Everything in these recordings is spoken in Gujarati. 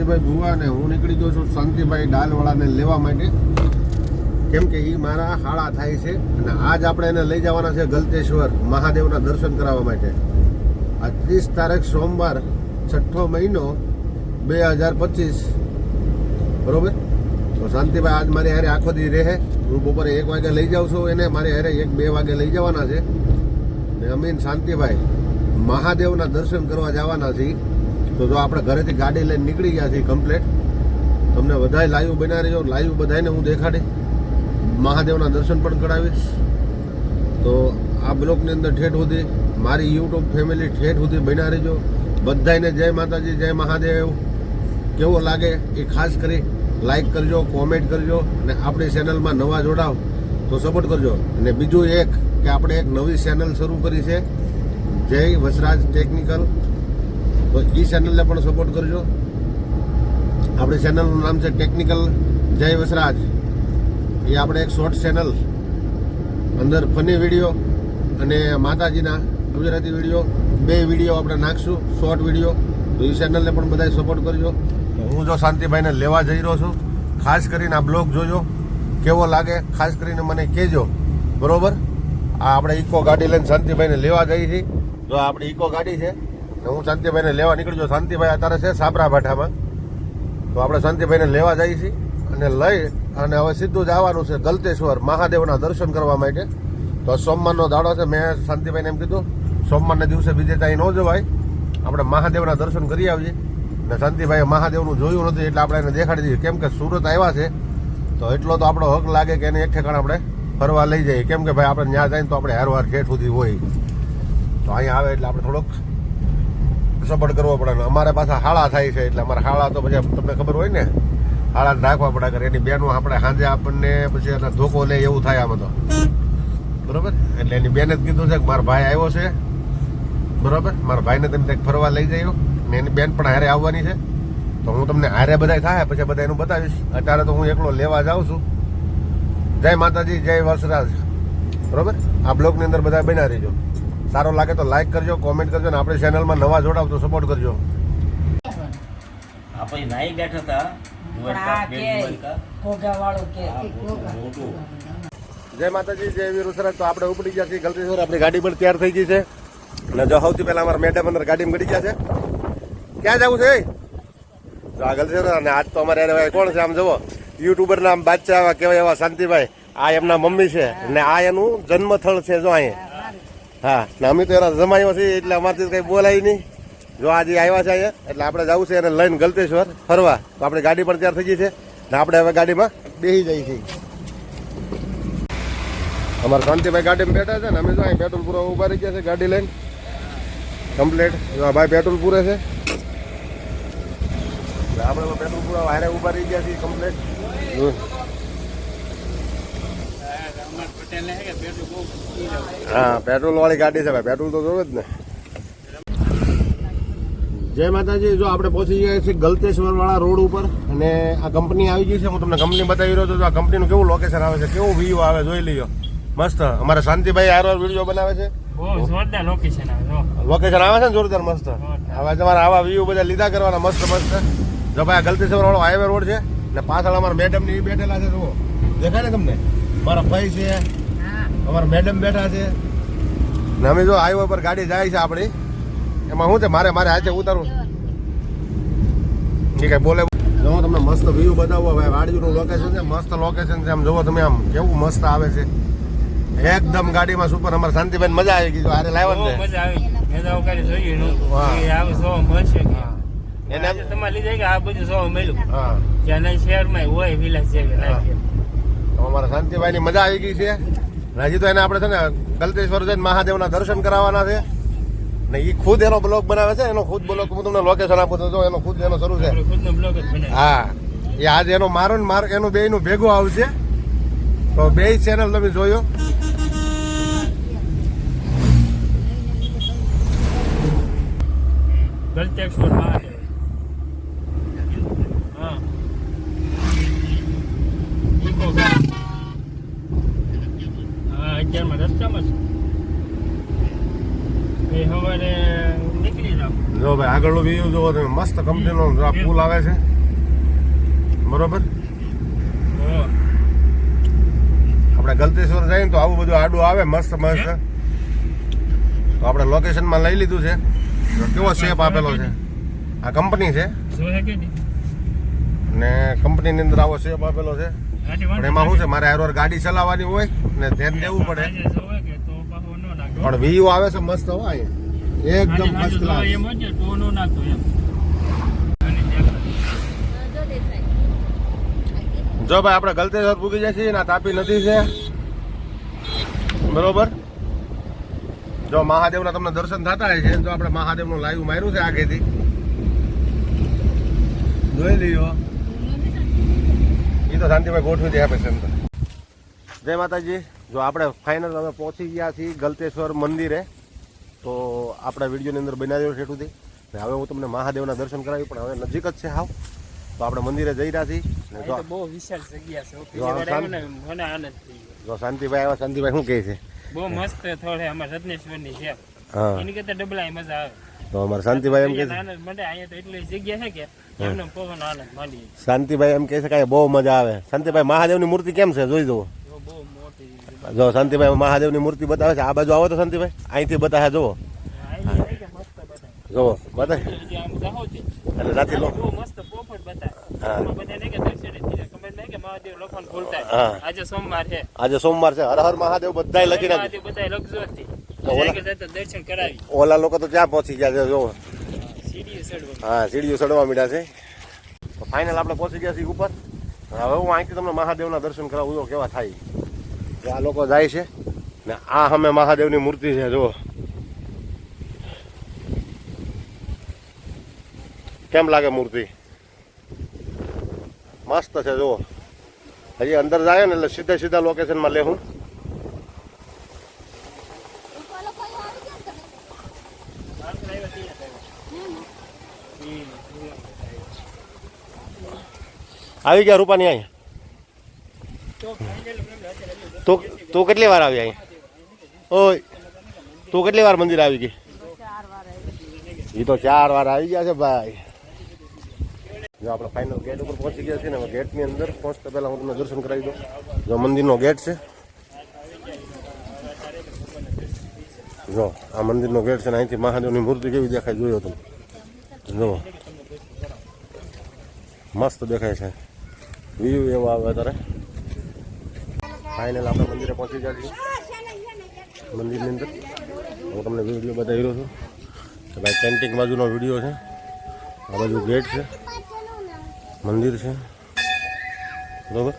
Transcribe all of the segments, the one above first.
રાજીભાઈ ભુવા ને હું નીકળી ગયો છું શાંતિભાઈ ડાલવાળાને લેવા માટે. કેમ કે એ મારા હાળા થાય છે અને આજ આપણે એને લઈ જવાના છે ગલતેશ્વર મહાદેવના દર્શન કરાવવા માટે. આ ત્રીસ તારીખ સોમવાર, છઠ્ઠો મહિનો બે હજાર પચીસ. બરોબર? તો શાંતિભાઈ આજ મારી હારે આખો દી રહે. હું બપોરે એક વાગે લઈ જાઉં છું એને, મારી હારે એક બે વાગે લઈ જવાના છે. ને અમીન, શાંતિભાઈ, મહાદેવના દર્શન કરવા જવાના છીએ. તો જો આપણે ઘરેથી ગાડી લઈને નીકળી ગયા છીએ કમ્પ્લેટ તમને બધાય લાઈવ બનાવી રહેજો લાઈવ બધાને હું દેખાડી, મહાદેવના દર્શન પણ કરાવીશ. તો આ બ્લોકની અંદર ઠેઠ સુધી, મારી યુટ્યુબ ફેમિલી ઠેઠ સુધી બનાવી રહેજો. બધાને જય માતાજી, જય મહાદેવ. કેવો લાગે એ ખાસ કરી લાઈક કરજો કોમેન્ટ કરજો અને આપણી ચેનલમાં નવા જોડાવ તો સપોર્ટ કરજો. અને બીજું એક કે આપણે એક નવી ચેનલ શરૂ કરી છે. જય વસરાજ ટેકનિકલ તો એ ચેનલને પણ સપોર્ટ કરજો. આપણી ચેનલનું નામ છે ટેકનિકલ જય વસરાજ. એ આપણે એક શોર્ટ ચેનલ અંદર ફની વીડિયો અને માતાજીના ગુજરાતી વીડિયો બે વીડિયો આપણે નાખશું શોર્ટ વીડિયો તો એ ચેનલને પણ બધાય સપોર્ટ કરજો. હું જો શાંતિભાઈને લેવા જઈ રહ્યો છું, ખાસ કરીને આ બ્લોગ જોજો, કેવો લાગે, ખાસ કરીને મને કહેજો. બરોબર? આ આપણે ઇકો ગાડી લઈને શાંતિભાઈને લેવા જઈએ છીએ. જો આપણી ઇકો ગાડી છે હું શાંતિભાઈને લેવા નીકળજો શાંતિભાઈ અત્યારે છે સાબરાભાઠામાં. તો આપણે શાંતિભાઈને લેવા જઈએ છીએ અને લઈ અને હવે સીધું જ આવવાનું છે ગલતેશ્વર મહાદેવના દર્શન કરવા માટે. તો સોમવારનો દાડો છે, મેં શાંતિભાઈને એમ કીધું, સોમવારના દિવસે બીજે ત્યાં ન જવાય. આપણે મહાદેવના દર્શન કરી આવીએ ને શાંતિભાઈએ મહાદેવનું જોયું નથી એટલે આપણે એને દેખાડી દઈએ. કેમ કે સુરત આવ્યા છે, તો એટલો તો આપણો હક લાગે કે એને એક ઠેકાણ આપણે ફરવા લઈ જઈએ. કેમ કે ભાઈ આપણે ત્યાં જાય તો આપણે હારવાર ઠેઠ સુધી હોય. તો અહીંયા આવે એટલે આપણે થોડોક સપોર્ટ કરવો પડે ને અમારે પાછા હાળા થાય છે એટલે અમારે હાળા તો પછી તમને ખબર હોય ને, હાળા રાખવા પડે કરે એની બેનો આપણે સાંજે આપણને પછી એના ધોકો લે એવું થાય આમાં તો. બરોબર? એટલે એની બેને જ કીધું છે કે મારો ભાઈ આવ્યો છે. બરોબર? મારા ભાઈને તમે કંઈક ફરવા લઈ જયો ને એની બેન પણ હારે આવવાની છે. તો હું તમને હારે બધાય થાય, પછી બધા એનું બતાવીશ. અત્યારે તો હું એકલો લેવા જાઉં છું. જય માતાજી, જય વર્ષરાજ બરોબર? આ બ્લોગની અંદર બધા બના રહીજો. સારો લાગે તો લાઈક કરજો કોમેન્ટ કરજો ને આપણી ચેનલમાં નવા જોડાવ તો સપોર્ટ કરજો. આપણે નાઈ બેઠા હતા. જય માતાજી જય વીર વરસરાજ તો આપણે ઉપડી ગયા છીએ ગલતી આપણી ગાડી પણ તૈયાર થઈ ગઈ છે. અને જો સૌથી પહેલા અમારા મેડમ અંદર ગાડીમાં ગડી ગયા છે. ક્યાં જવું છે? જો આ ગલતેશ્વર અને આજ તો અમારે એને ભાઈ કોણ છે? આમ જુઓ. યુટ્યુબર નામ બાદશાહ એવા કહેવાય એવા શાંતિભાઈ. આ એમના મમ્મી છે. અને આ એનું જન્મથળ છે જો અહીંયા. હા, ને અમે તો એના જમાયો છીએ, એટલે અમારથી કઈ બોલાય નહીં. જો આજે આવ્યા છે અહીંયા, એટલે આપણે જવું છે એને લઈને ગલતેશ્વર ફરવા. તો આપણી ગાડી પણ તૈયાર થઈ ગઈ છે, ને આપણે હવે ગાડીમાં બેસી જઈએ છીએ. અમારા શાંતિભાઈ ગાડીમાં બેઠા છે, ને અમે જો અહીં પેટ્રોલ પૂરા ઊભા રહી ગયા છે ગાડી લઈને. કમ્પ્લેટ. જો આ ભાઈ પેટ્રોલ પૂરે છે. આપણે પેટ્રોલ પૂરા હારે ઊભા રહી ગયા છીએ, કમ્પ્લેટ. હા પેટ્રોલ વાળી ગાડી છે ભાઈ પેટ્રોલ તો જોવે જ ને. જય માતાજી જો આપણે પહોંચી ગયા છીએ ગલતેશ્વર વાળા રોડ ઉપર અને આ કંપની આવી ગઈ છે. હું તમને કંપની બતાવી રહ્યો છું તો આ કંપનીનું કેવું લોકેશન આવે છે કેવું વ્યૂ આવે જોઈ લીજો મસ્ત અમારે શાંતિભાઈ આર વીડિયો બનાવે છે. જોરદાર લોકેશન આવે લોકેશન આવે છે ને જોરદાર મસ્ત? હવે તમારે આવા વ્યૂ બધા લીધા કરવાના મસ્ત મસ્ત. જો ભાઈ આ ગલતેશ્વર વાળો હાઈવે રોડ છે ને પાછળ અમારા મેડમની બેઠેલા છે જુઓ. દેખાય ને તમને? મારા ભાઈ છે અમારા મેડમ બેઠા છે. ને અમે જો હાઈવે પર ગાડી જાય છે આપણી. એમાં શું છે? મારે મારે હાથે ઉતારવું. ઠીક કઈ બોલે જો હું તમને મસ્ત વ્યૂ બતાવો. ભાઈ વાડીનું લોકેશન છે. મસ્ત લોકેશન છે. આમ જોવો તમે આમ કેવું મસ્ત આવે છે. એકદમ ગાડીમાં સુપર અમારે શાંતિબેન મજા આવી ગઈ જો. આરે લાવ્યા બહુ ને મજા આવી. શાંતિભાઈ ની મજા આવી ગઈ છે. હજી તો એને આપણે છે ને ગલતેશ્વર જઈને મહાદેવના દર્શન કરાવવાના છે. ને એ ખુદ એનો બ્લોગ બનાવે છે એનો ખુદ બ્લોગ હું તમને લોકેશન આપું તો જો એનો ખુદ એનો શરૂ છે. હા. એ આજે એનો મારો ને મારો એનું બે નું ભેગું આવશે. તો બે ચેનલ તમે જોયો ગલતેશ્વર મહાદેવ હા ઇકો ગામ. હા અત્યારમાં રસ્તામાં છે એ સવારે નીકળી જાવ જો ભાઈ આગળનો વ્યૂ જોવો તમે મસ્ત કંપનીનો આ પુલ આવે છે. બરોબર? આપણે ગલતેશ્વર જઈએ ને તો આવું બધું આડું આવે મસ્ત મસ્ત. તો આપણે લોકેશનમાં લઈ લીધું છે. કેવો શેપ આપેલો છે? આ કંપની છે? ને કંપનીની અંદર આવો શેપ આપેલો છે. પણ એમાં શું છે? મારે હારવાર ગાડી ચલાવવાની હોય ને ધ્યાન દેવું પડે. પણ વ્યૂ આવે છે મસ્ત હોય અહીંયા. એકદમ ફર્સ્ટ ક્લાસ એમ જ ટોનો નાખતો એમ. જો ભાઈ આપણે ગલતેશ્વર પૂગી જાય છીએ ને તાપી નદી છે. બરોબર? જો મહાદેવના તમને દર્શન થતા હોય છે તો આપણે મહાદેવનું લાઈવ માર્યું છે આગેથી. જોઈ લ્યો. એ તો શાંતિભાઈ ગોઠવી દે આપે છે જય માતાજી. જો આપણે ફાઇનલ અમે પહોંચી ગયા છીએ ગલતેશ્વર મંદિરે. તો આપણે વિડીયોની અંદર બનાવ્યો છે સુધી ને હવે હું તમને મહાદેવના દર્શન કરાવી પણ હવે નજીક જ છે હાવ. તો આપણે મંદિરે જઈ રહ્યા છીએ. જો બહુ વિશાળ જગ્યા છે મને આનંદ થઈ ગયો જો શાંતિભાઈ આવ્યા શાંતિભાઈ શું કહે છે? બહુ મસ્ત થોડે છે રત્નેશ્વરની છે હા. એની કરતા ડબલાય મજા આવે. તો અમારે શાંતિભાઈ એમ કહે છે. આનંદ મને અહીંયા તો એટલી જગ્યા છે કે એમને પવન આનંદ માંડીએ શાંતિભાઈ એમ કહે છે કે બહુ મજા આવે. શાંતિભાઈ મહાદેવની મૂર્તિ કેમ છે? જોઈ જુઓ. જો શાંતિભાઈ મહાદેવની મૂર્તિ બતાવે છે. આ બાજુ આવો તો શાંતિભાઈ. અહીંથી બતાવે જુઓ. જુઓ બતાવે. જે એટલે રાતે લો. આજે સોમવાર છે. હર હર મહાદેવ બધા લખી નાખે. જ ઓલા- લોકો તો ત્યાં પહોંચી ગયા છે જુઓ. હા સીડીઓ ચડવા મીડા છે. ફાઇનલ આપણે પહોંચી ગયા છીએ ઉપર. હવે હું અહીંથી તમને મહાદેવના દર્શન કરાવું જો કેવા થાય. આ લોકો જાય છે. ને આ અમે મહાદેવની મૂર્તિ છે, જુઓ. કેમ લાગે મૂર્તિ? મસ્ત છે, જુઓ. હજી અંદર જાય ને એટલે સીધા સીધા લોકેશનમાં લે હું આવી ગયા રૂપાની અહીંયા તું તો કેટલી વાર આવી અહીં ઓય, તું કેટલી વાર મંદિર આવી ગઈ? એ તો ચાર વાર આવી ગયા છે ભાઈ. જો આપણે ફાઇનલ ગેટ ઉપર પહોંચી ગયા છીએ ને ગેટની અંદર પહોંચતા પહેલાં હું તમને દર્શન કરાવી દઉં. જો મંદિરનો ગેટ છે. જો, આ મંદિરનો ગેટ છે ને, અહીંથી મહાદેવની મૂર્તિ કેવી દેખાય જોયો તમે? જો. મસ્ત દેખાય છે. વ્યૂ એવો આવે અત્યારે. ફાઇનલ આપણે મંદિરે પહોંચી ગયા મંદિરની અંદર. હું તમને વીડિયો બતાવી રહ્યો છું. કે ભાઈ કેન્ટિંગ બાજુનો વીડિયો છે. આ બાજુ ગેટ છે. મંદિર છે. બરોબર?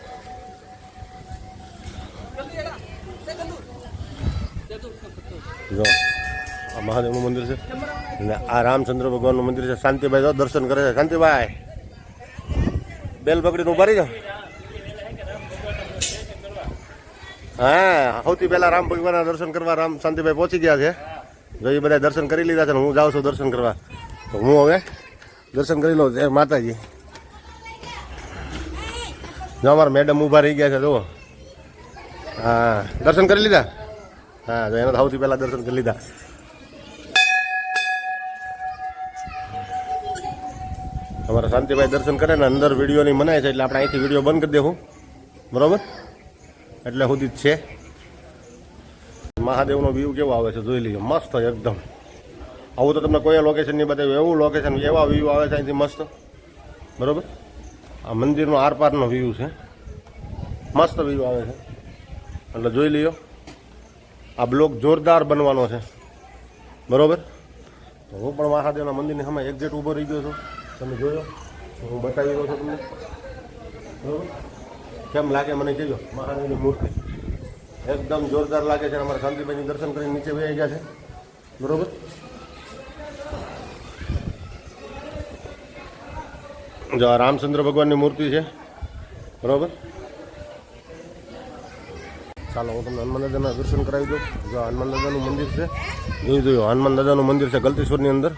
જો, આ મહાદેવનું મંદિર છે. અને આ રામચંદ્ર ભગવાનનું મંદિર છે. શાંતિભાઈ દર્શન કરે છે. શાંતિભાઈ, બેલ પકડીને ઊભા રહી જાઓ. હા, સૌથી પહેલાં રામ ભગવાનના દર્શન કરવા રામ શાંતિભાઈ પહોંચી ગયા છે. જો એ બધા દર્શન કરી લીધા છે હું જાઉં છું દર્શન કરવા. તો હું હવે દર્શન કરી લઉં જય માતાજી. જો અમારા મેડમ ઊભા રહી ગયા છે, જુઓ. હા, દર્શન કરી લીધા? હા તો એના સૌથી પહેલા દર્શન કરી લીધા. અમારા શાંતિભાઈ દર્શન કરે ને અંદર વિડીયોની મનાય છે એટલે આપણે અહીંથી વીડિયો બંધ કરી દેવું. બરોબર? એટલે સુધી જ છે. મહાદેવનો વ્યૂ કેવો આવે છે જોઈ લઈએ. મસ્ત એકદમ. આવું તો તમને કોઈ લોકેશન નહીં બતાવ્યું. એવું લોકેશન એવા વ્યૂ આવે છે અહીંથી મસ્ત. બરાબર? આ મંદિરનો આરપારનો વ્યૂ છે. મસ્ત વ્યૂ આવે છે. એટલે જોઈ લ્યો. આ બ્લોક જોરદાર બનવાનો છે. બરાબર? તો હું પણ મહાદેવના મંદિરની સામે એક્ઝેટ ઊભો રહી ગયો છું. તમે જોયો? હું બતાવી રહ્યો છું તમને. બરોબર? કેમ લાગે મને કહેજો? મહાદેવની મૂર્તિ. એકદમ જોરદાર લાગે છે અમારા શાંતિભાઈની દર્શન કરીને નીચે વહી ગયા છે. બરોબર? જો આ રામચંદ્ર ભગવાનની મૂર્તિ છે. બરોબર? ચાલો, હું તમને હનુમાન દાદાના દર્શન કરાવી દઉં. જો હનુમાન દાદાનું મંદિર છે જોઈ જોયું, હનુમાન દાદાનું મંદિર છે ગલતેશ્વરની અંદર.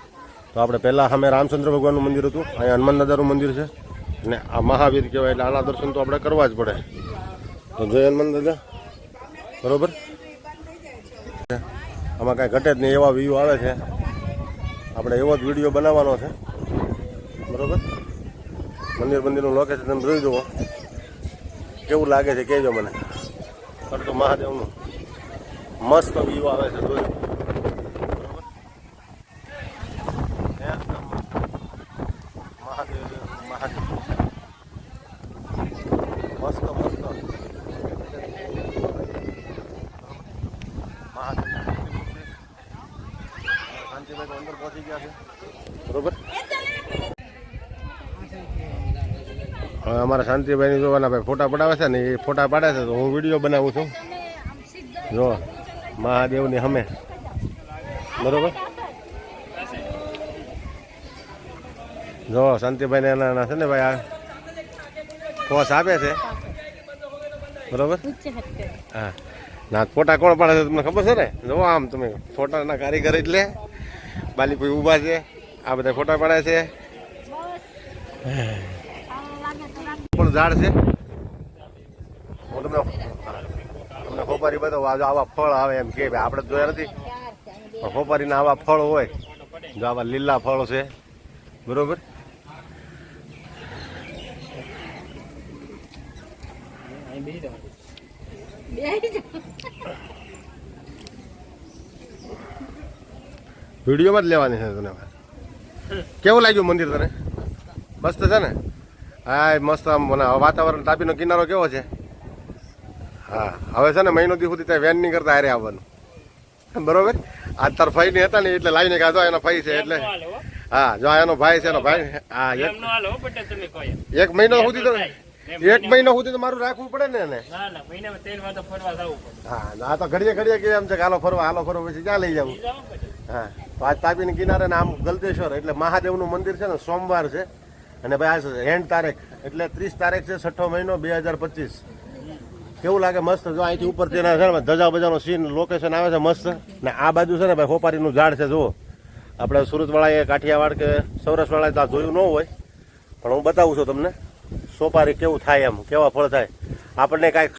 તો આપણે પહેલાં સામે રામચંદ્ર ભગવાનનું મંદિર હતું. અહીંયા હનુમાન દાદાનું મંદિર છે. અને આ મહાવીર કહેવાય એટલે આના દર્શન તો આપણે કરવા જ પડે. તો જય હનુમાન દાદા બરોબર? આમાં કાંઈ ઘટે જ નહીં, એવા વ્યૂ આવે છે. આપણે એવો જ વીડિયો બનાવવાનો છે. બરોબર? મંદિર મંદિરનું લોકેશન તમે જોઈ જુઓ. કેવું લાગે છે, કહેજો મને. પરંતુ મહાદેવનું મસ્ત વ્યૂ આવે છે, જોજો બરોબર એકદમ મહાદેવ મહાદેવ મસ્ત મસ્ત મહાદેવ શાંતિભાઈ તો અંદર પહોંચી ગયા છે. બરોબર? હવે અમારા શાંતિભાઈની જોવાના ભાઈ ફોટા પડાવે છે ને એ ફોટા પાડે છે તો હું વીડિયો બનાવું છું. જો મહાદેવની હમે. બરોબર? જો શાંતિભાઈને એના એના છે ને ભાઈ આ પોસ આપે છે. બરોબર? હા. ના ફોટા કોણ પાડે છે તમને ખબર છે ને? જો આમ તમે ફોટાના કારીગર એટલે બાલી કોઈ ઊભા છે? આ બધા ફોટા પાડે છે. પણ ઝાડ છે? તમને તમને ખોપારી બતાવું આવા ફળ આવે એમ કે આપણે જોયા નથી. પણ ખોપારીના આવા ફળ હોય, જો આવા લીલા ફળ છે. બરોબર? અહીં બેસી જાઓ. વિડીયોમાં જ લેવાની છે તને કેવું લાગ્યું મંદિર તને? મસ્ત છે ને? હા મસ્ત આમ મને વાતાવરણ તાપીનો કિનારો કેવો છે? હા હવે છે ને મહિનો દી સુધી ત્યાં વેન નહીં કરતા હારે આવવાનું. બરોબર? આ તાર ફઈ નહીં હતા ને એટલે લાવીને કાઢો એનો ફઈ છે એટલે. હો. જો એનો ભાઈ છે એનો ભાઈ. હા એક મહિનો સુધી તો એક મહિનો સુધી તો મારું રાખવું પડે ને એને. હા આ તો ઘડીએ ઘડીએ કે એમ છે કે હાલો ફરવા હાલો ફરવા પછી ક્યાં લઈ જવું. હા. તો તાપીની કિનારે આમ ગલતેશ્વર એટલે મહાદેવનું મંદિર છે ને, સોમવાર છે. અને ભાઈ આ એન્ડ તારીખ, એટલે ત્રીસ તારીખ છે, છઠ્ઠો મહિનો બે હજાર પચીસ. કેવું લાગે? મસ્ત? જો અહીંથી ઉપર તેના છે ને ધજા બજાનો સીન લોકેશન આવે છે, મસ્ત. ને આ બાજુ છે ને, ભાઈ હોપારીનું ઝાડ છે, જુઓ. આપણે સુરતવાળાએ, કાઠિયાવાડ કે સૌરાષ્ટ્રવાળાએ તો જોયું ન હોય, પણ હું બતાવું છું તમને. સોપારી કેવું થાય એમ, કેવા ફળ થાય. આપણને કાંઈ